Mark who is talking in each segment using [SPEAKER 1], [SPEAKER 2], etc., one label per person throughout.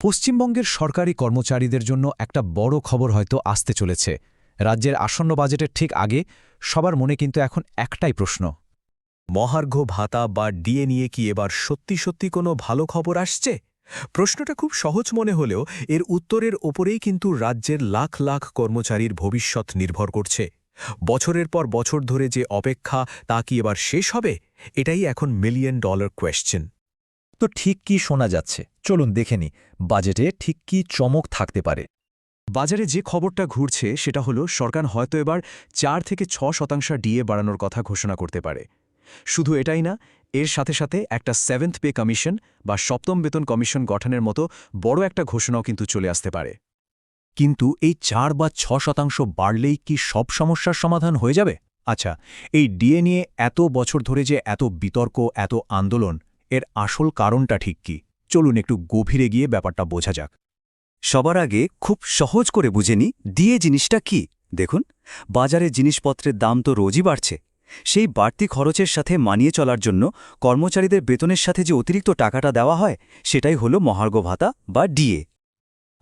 [SPEAKER 1] পশ্চিমবঙ্গের সরকারি কর্মচারীদের জন্য একটা বড় খবর হয়তো আসতে চলেছে। রাজ্যের আসন্ন বাজেটের ঠিক আগে সবার মনে কিন্তু এখন একটাই প্রশ্ন।
[SPEAKER 2] মহার্ঘ ভাতা বা ডিএ নিয়ে কি এবার সত্যি সত্যি কোনো ভালো খবর আসছে? প্রশ্নটা খুব সহজ মনে হলেও এর উত্তরের ওপরেই কিন্তু রাজ্যের লাখ লাখ কর্মচারীর ভবিষ্যৎ নির্ভর করছে। বছরের পর বছর ধরে যে অপেক্ষা তা কি এবার শেষ হবে? এটাই এখন মিলিয়ন ডলার কোয়েশ্চেন
[SPEAKER 1] তো ঠিক কি শোনা যাচ্ছে? চলুন দেখে নি বাজেটে ঠিক কি চমক থাকতে পারে?
[SPEAKER 3] বাজারে যে খবরটা ঘুরছে, সেটা হলো সরকার হয়তো এবার চার থেকে ছ শতাংশ ডিএ বাড়ানোর কথা ঘোষণা করতে পারে। শুধু এটাই না, এর সাথে সাথে একটা সেভেন্থ পে কমিশন বা সপ্তম বেতন কমিশন গঠনের মতো বড় একটা ঘোষণাও কিন্তু চলে আসতে পারে।
[SPEAKER 1] কিন্তু এই চার বা ছ শতাংশ বাড়লেই কি সব সমস্যার সমাধান হয়ে যাবে? আচ্ছা এই ডিএ নিয়ে এত বছর ধরে যে এত বিতর্ক, এত আন্দোলন এর আসল কারণটা ঠিক কি? চলুন একটু গভীরে গিয়ে ব্যাপারটা বোঝা যাক।
[SPEAKER 4] সবার আগে খুব সহজ করে বুঝে নি ডিএ জিনিসটা কি? দেখুন, বাজারে জিনিসপত্রের দাম তো রোজই বাড়ছে। সেই বাড়তি খরচের সাথে মানিয়ে চলার জন্য কর্মচারীদের বেতনের সাথে যে অতিরিক্ত টাকাটা দেওয়া হয়, সেটাই হলো মহার্ঘ ভাতা বা ডিএ।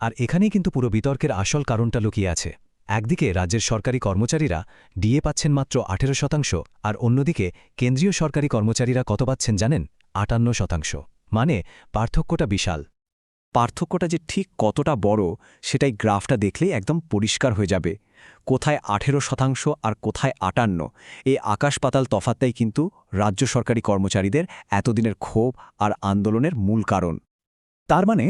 [SPEAKER 1] আর এখানেই কিন্তু পুরো বিতর্কের আসল কারণটা লুকিয়ে আছে। একদিকে রাজ্যের সরকারি কর্মচারীরা ডিএ পাচ্ছেন মাত্র আঠেরো শতাংশ, আর অন্যদিকে কেন্দ্রীয় সরকারি কর্মচারীরা কত পাচ্ছেন জানেন? আটান্ন শতাংশ। মানে পার্থক্যটা বিশাল।
[SPEAKER 3] পার্থক্যটা যে ঠিক কতটা বড়, সেটাই গ্রাফটা দেখলেই একদম পরিষ্কার হয়ে যাবে। কোথায় আঠেরো শতাংশ আর কোথায় আটান্ন, এই আকাশ পাতাল তফাতটাই কিন্তু রাজ্য সরকারি কর্মচারীদের এতদিনের ক্ষোভ আর আন্দোলনের মূল কারণ।
[SPEAKER 1] তার মানে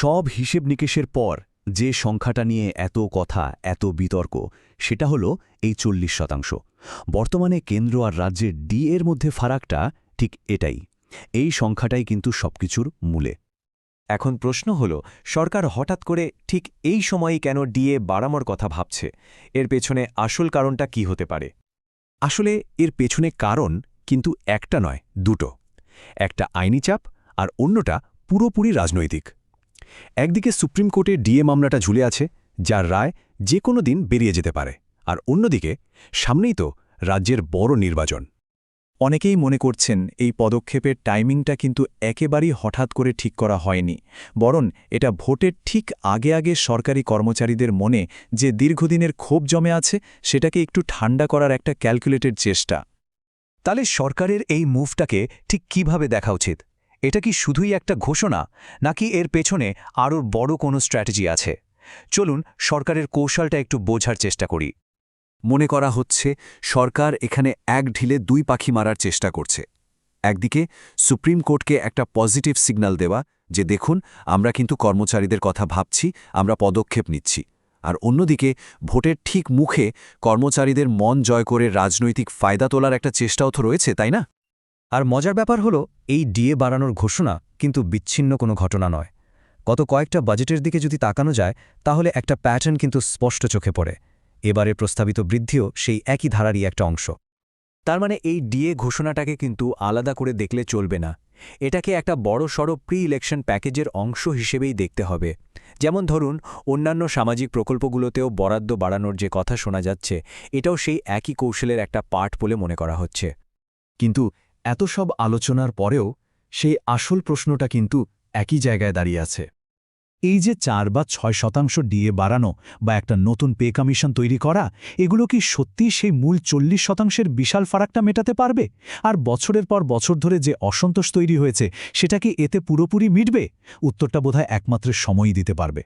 [SPEAKER 1] সব হিসেব নিকেশের পর যে সংখ্যাটা নিয়ে এত কথা, এত বিতর্ক, সেটা হলো এই চল্লিশ শতাংশ। বর্তমানে কেন্দ্র আর রাজ্যের ডি এর মধ্যে ফারাকটা ঠিক এটাই। এই সংখ্যাটাই কিন্তু সবকিছুর মূলে।
[SPEAKER 3] এখন প্রশ্ন হল, সরকার হঠাৎ করে ঠিক এই সময়েই কেন ডিএ বাড়ানোর কথা ভাবছে? এর পেছনে আসল কারণটা কি হতে পারে?
[SPEAKER 1] আসলে এর পেছনে কারণ কিন্তু একটা নয়, দুটো। একটা আইনি চাপ আর অন্যটা পুরোপুরি রাজনৈতিক। একদিকে সুপ্রিম কোর্টে ডিএ মামলাটা ঝুলে আছে, যার রায় যে কোনো দিন বেরিয়ে যেতে পারে। আর অন্যদিকে, সামনেই তো রাজ্যের বড় নির্বাচন।
[SPEAKER 3] অনেকেই মনে করছেন এই পদক্ষেপের টাইমিংটা কিন্তু একেবারেই হঠাৎ করে ঠিক করা হয়নি, বরং এটা ভোটের ঠিক আগে আগে সরকারি কর্মচারীদের মনে যে দীর্ঘদিনের ক্ষোভ জমে আছে সেটাকে একটু ঠান্ডা করার একটা ক্যালকুলেটেড চেষ্টা।
[SPEAKER 1] তাহলে সরকারের এই মুভটাকে ঠিক কীভাবে দেখা উচিত? এটা কি শুধুই একটা ঘোষণা, নাকি এর পেছনে আরও বড় কোনো স্ট্র্যাটেজি আছে? চলুন সরকারের কৌশলটা একটু বোঝার চেষ্টা করি।
[SPEAKER 4] মনে করা হচ্ছে, সরকার এখানে এক ঢিলে দুই পাখি মারার চেষ্টা করছে। একদিকে সুপ্রিম কোর্টকে একটা পজিটিভ সিগন্যাল দেওয়া যে, দেখুন, আমরা কিন্তু কর্মচারীদের কথা ভাবছি, আমরা পদক্ষেপ নিচ্ছি। আর অন্যদিকে, ভোটের ঠিক মুখে কর্মচারীদের মন জয় করে রাজনৈতিক ফায়দা তোলার একটা চেষ্টাও তো রয়েছে, তাই না?
[SPEAKER 1] আর মজার ব্যাপার হলো, এই ডিএ বাড়ানোর ঘোষণা কিন্তু বিচ্ছিন্ন কোনো ঘটনা নয়। গত কয়েকটা বাজেটের দিকে যদি তাকানো যায়, তাহলে একটা প্যাটার্ন কিন্তু স্পষ্ট চোখে পড়ে। এবারের প্রস্তাবিত বৃদ্ধিও সেই একই ধারারই একটা অংশ।
[SPEAKER 3] তার মানে এই ডিএ ঘোষণাটাকে কিন্তু আলাদা করে দেখলে চলবে না। এটাকে একটা বড় সড় প্রি ইলেকশন প্যাকেজের অংশ হিসেবেই দেখতে হবে। যেমন ধরুন, অন্যান্য সামাজিক প্রকল্পগুলোতেও বরাদ্দ বাড়ানোর যে কথা শোনা যাচ্ছে, এটাও সেই একই কৌশলের একটা পার্ট বলে মনে করা হচ্ছে।
[SPEAKER 1] কিন্তু এত সব আলোচনার পরেও সেই আসল প্রশ্নটা কিন্তু একই জায়গায় দাঁড়িয়ে আছে। এই যে চার বা ছয় শতাংশ ডিএ বাড়ানো বা একটা নতুন পে কমিশন তৈরি করা, এগুলো কি সত্যি সেই মূল চল্লিশ শতাংশের বিশাল ফারাকটা মেটাতে পারবে? আর বছরের পর বছর ধরে যে অসন্তোষ তৈরি হয়েছে, সেটা কি এতে পুরোপুরি মিটবে? উত্তরটা বোধহয় একমাত্র সময়ই দিতে পারবে।